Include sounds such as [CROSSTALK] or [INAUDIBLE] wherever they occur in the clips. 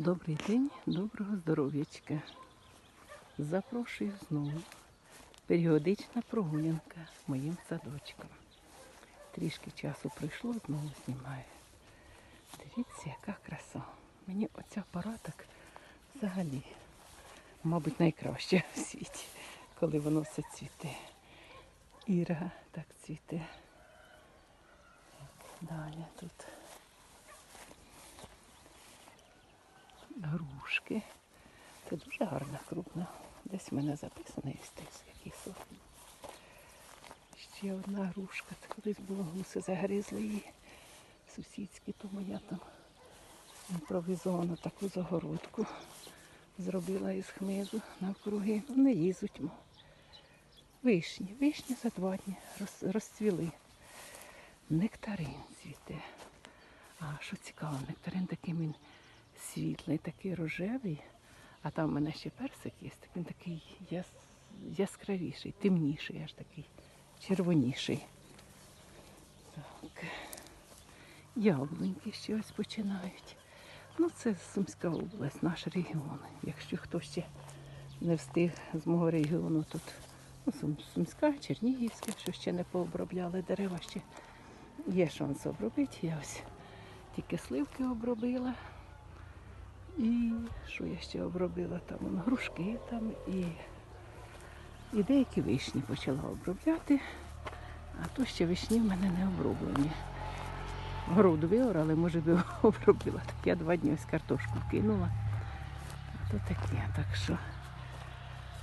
Добрий день, доброго здоров'ячка. Запрошую знову. Періодична прогулянка моїм садочком. Трішки часу пройшло, знову знімаю. Дивіться, яка краса. Мені оця пора так взагалі, мабуть, найкраще в світі, коли воно все цвіте. Іра так цвіте. Далі тут. Грушки. Це дуже гарна крупна. Десь в мене записано із тих, який сорт. Ще одна грушка. Це колись було гуси загризли її. Сусідські, тому я там імпровізовану таку загородку зробила із хмизу навкруги. Вони їздять. Вишні, вишні за два дні роз- розцвіли. Нектарин цвіте. А що цікаво, нектарин такий він світлий, такий рожевий, а там в мене ще персик є, він такий яс... яскравіший, темніший, аж такий червоніший. Так. Яблуньки ще ось починають. Ну, це Сумська область, наш регіон. Якщо хто ще не встиг з мого регіону тут ну, Сум- Сумська, Чернігівська, що ще не пообробляли дерева, ще є шанс обробити. Я ось тільки сливки обробила. І що я ще обробила там? Грушки там і, і деякі вишні почала обробляти, а то ще вишні в мене не оброблені. Городу виорали, може би [LAUGHS] обробила. Так я два дні ось картошку кинула. А то таке, так що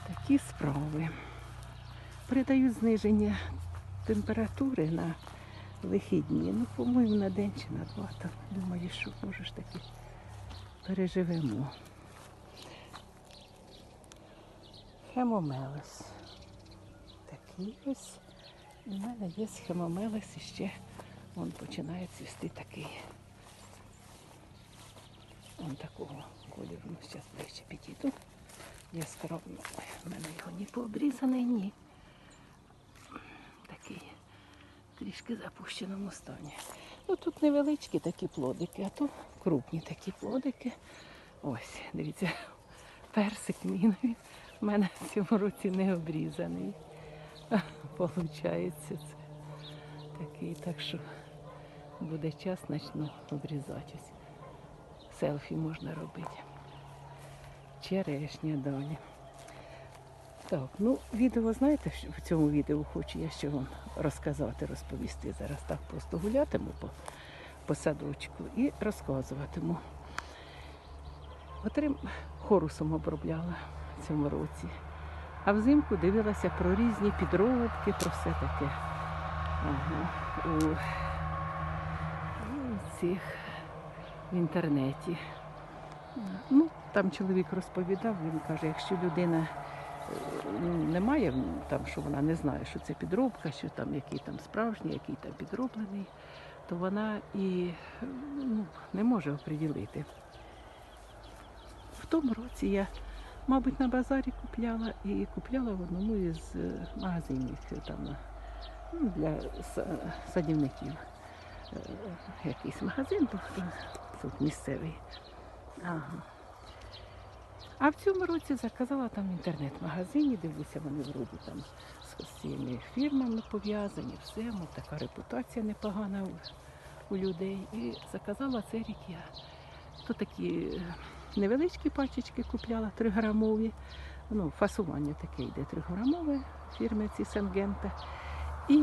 такі справи. Передають зниження температури на вихідні. Ну, по-моєму, на день чи на два. Там думаю, що може ж таки переживемо. Хемомелес. Такий ось. У мене є хемомелес і ще він починає цвісти такий. Он такого кольору. Ну, зараз ближче підійду. Яскраво. Ой, в мене його ні пообрізаний, ні. Такий трішки запущеному стані. Ну тут невеличкі такі плодики, а то крупні такі плодики. Ось, дивіться, персик мій в мене в цьому році не обрізаний. Получається це такий, так що буде час, почну обрізати. Селфі можна робити. Черешня далі. Так, ну відео, знаєте, в цьому відео хочу я ще вам розказати, розповісти. Зараз так просто гулятиму по, по садочку і розказуватиму. Отрим хорусом обробляла в цьому році. А взимку дивилася про різні підробки, про все таке. Ага. У, у цих в інтернеті. Ну, там чоловік розповідав, він каже, якщо людина ну, немає там, що вона не знає, що це підробка, що там який там справжній, який там підроблений, то вона і ну, не може оприділити. В тому році я, мабуть, на базарі купляла і купляла в одному із е, магазинів там, ну, для садівників. Е, Якийсь магазин був тут місцевий. Ага. А в цьому році заказала там в інтернет-магазині, дивлюся, вони вроді там з цими фірмами пов'язані, все, ну, така репутація непогана у, людей. І заказала цей рік я. То такі е, невеличкі пачечки купляла, 3-грамові. Ну, фасування таке йде 3-грамове фірми ці Сенгента. І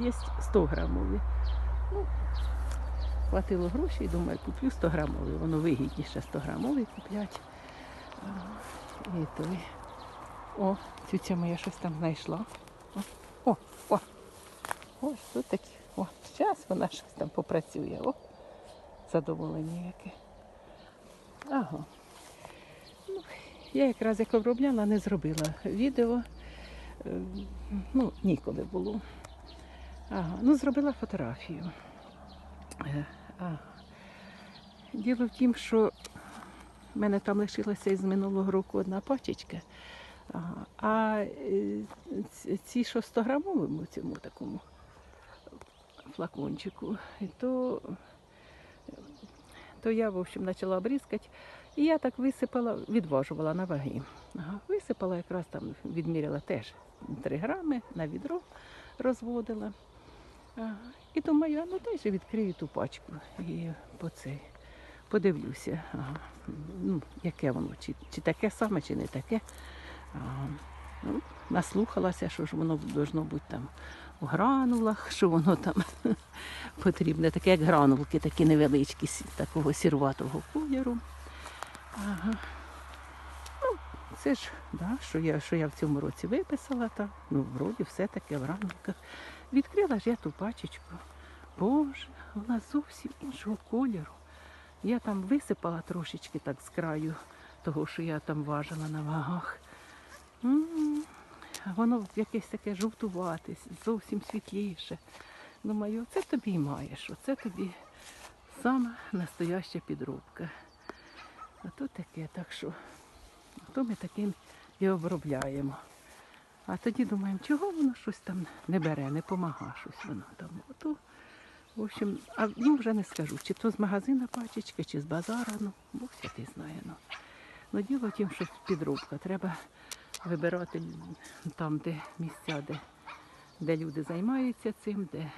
є 100 грамові. Ну, Хватило грошей, думаю, куплю 100 грамовий. Воно вигідніше 100 грамовий купляти. А, І той. О, тютя моя щось там знайшла. О, о. Ось тут такі. О, зараз вона щось там попрацює. О, задоволення яке. Ага. Ну, я якраз як обробляла, не зробила відео. Е, Ну, ніколи було. Ага. Ну, зробила фотографію. Діло в тім, що в мене там лишилася із минулого року одна пачечка. А е, ці- ці, що 100 грамовому цьому такому флакончику, то то я, в общем, почала обрізкати. І я так висипала, відважувала на ваги. Висипала якраз там, відміряла теж 3 грами на відро розводила. І думаю, а ну дай відкрию ту пачку і по цей. Подивлюся, ага. ну, яке воно, чи, чи таке саме, чи не таке. Ага. Ну, наслухалася, що ж воно должно бути там у гранулах, що воно там [LAUGHS] потрібне, таке як гранулки, такі невеличкі, такого сірватого кольору. Ага. Ну, це ж, да, що, я, що я в цьому році виписала, так, ну, вроді все таке в гранулках. Відкрила ж я ту пачечку. Боже, вона зовсім іншого кольору. Я там висипала трошечки так з краю того, що я там важила на вагах. Воно якесь таке жовтувате, зовсім світліше. Думаю, це тобі й маєш, оце тобі сама настояща підробка. А то таке, так що то ми таким і обробляємо. А тоді думаємо, чого воно щось там не бере, не помага щось воно там. Ото, в общем, а ну вже не скажу, чи то з магазина пачечки, чи з базара, ну, Бог святий знає. Ну. Ну, діло тім, що підробка. Треба вибирати там, де місця, де, де люди займаються цим, де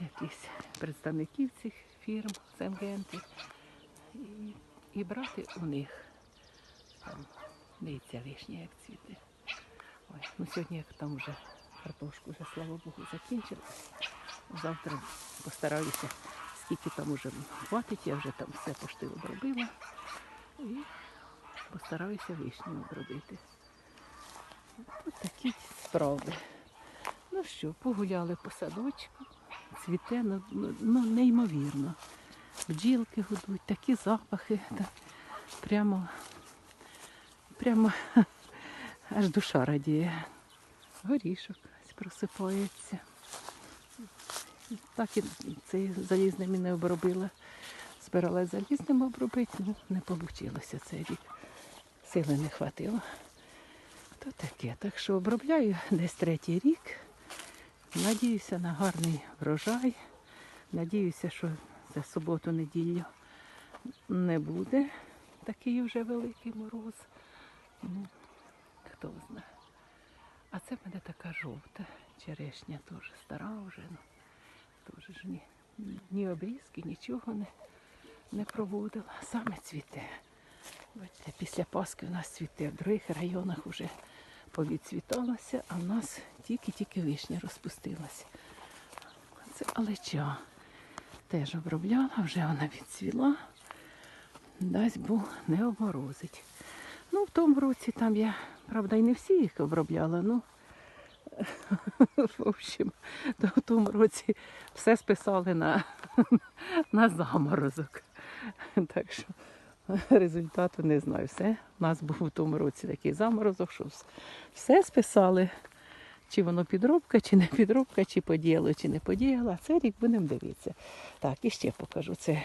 якісь представників цих фірм, сенгенти, і, і брати у них. Там, дивіться, вишня як цвіте. Ой, ну сьогодні як там вже картошку вже, слава Богу, закінчила. Завтра постараюся, скільки там уже хватить, я вже там все пошти обробила. І постараюся вишню обробити. Ось такі справи. Ну що, погуляли по садочку, цвіте, ну, ну, ну, неймовірно. Бджілки гудуть, такі запахи. Та прямо, прямо [LAUGHS] аж душа радіє. Горішок просипається. Так і цей залізним і не обробила. Збиралась залізним обробити, ну не вийшло цей рік. Сили не хватило. То таке. Так що обробляю десь третій рік. Надіюся на гарний врожай. Надіюся, що за суботу-неділю не буде такий вже великий мороз. Ну, хто знає. А це мене така жовта черешня, теж стара вже. Ну, теж ні, ні обрізки, нічого не, не проводила. Саме цвіте. Бачите, після Пасхи в нас цвіте, в других районах вже повідцвіталося, а в нас тільки-тільки вишня розпустилася. Це алеча. Теж обробляла, вже вона відцвіла. Дасть Бог не обморозить. Ну, в тому році там я, правда, і не всі їх обробляла, ну в общем, то в тому році все списали на, на заморозок. Так що результату не знаю. Все. У нас був у тому році такий заморозок, що все списали. Чи воно підробка, чи не підробка, чи подіяло, чи не подіяло. Цей рік будемо дивитися. Так, і ще покажу. Це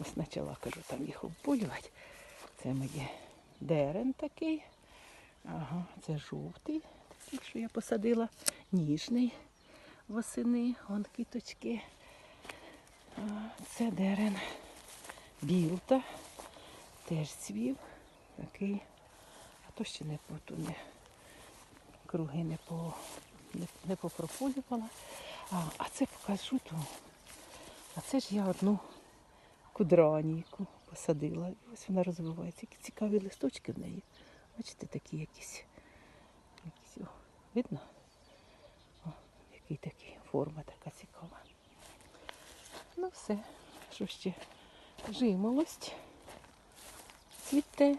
ось почала кажу, там їх обполювати. Це моє дерен такий. Ага, це жовтий, такий, що я посадила, ніжний восени, вон квіточки. А, Це дерен білта, теж цвів, такий. А то ще не по не круги не по не, не попрополювала. А, а це покажу ту. А це ж я одну кудранійку посадила. І ось вона розвивається. Які цікаві листочки в неї. Бачите, такі якісь. якісь о, видно? О, який такий форма така цікава. Ну все, що ще? Жимолость. Цвіте.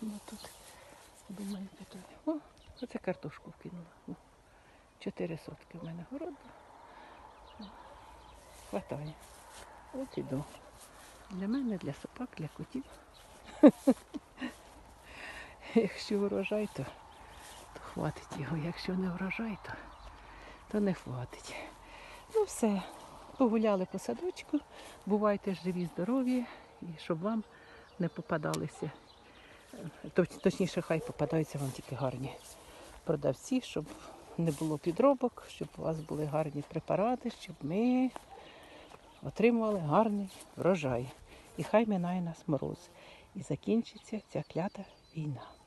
Ну тут, думаю, тут. О, оце картошку вкинула. Чотири сотки в мене город. Хватає. От іду. Для мене, для собак, для котів. [LAUGHS] Якщо врожай, то, то хватить його. Якщо не врожай, то, то не хватить. Ну все, погуляли по садочку. Бувайте живі, здорові, і щоб вам не попадалися. точ- Точніше, хай попадаються вам тільки гарні продавці, щоб не було підробок, щоб у вас були гарні препарати, щоб ми отримували гарний врожай. І хай минає нас мороз. І закінчиться ця клята війна.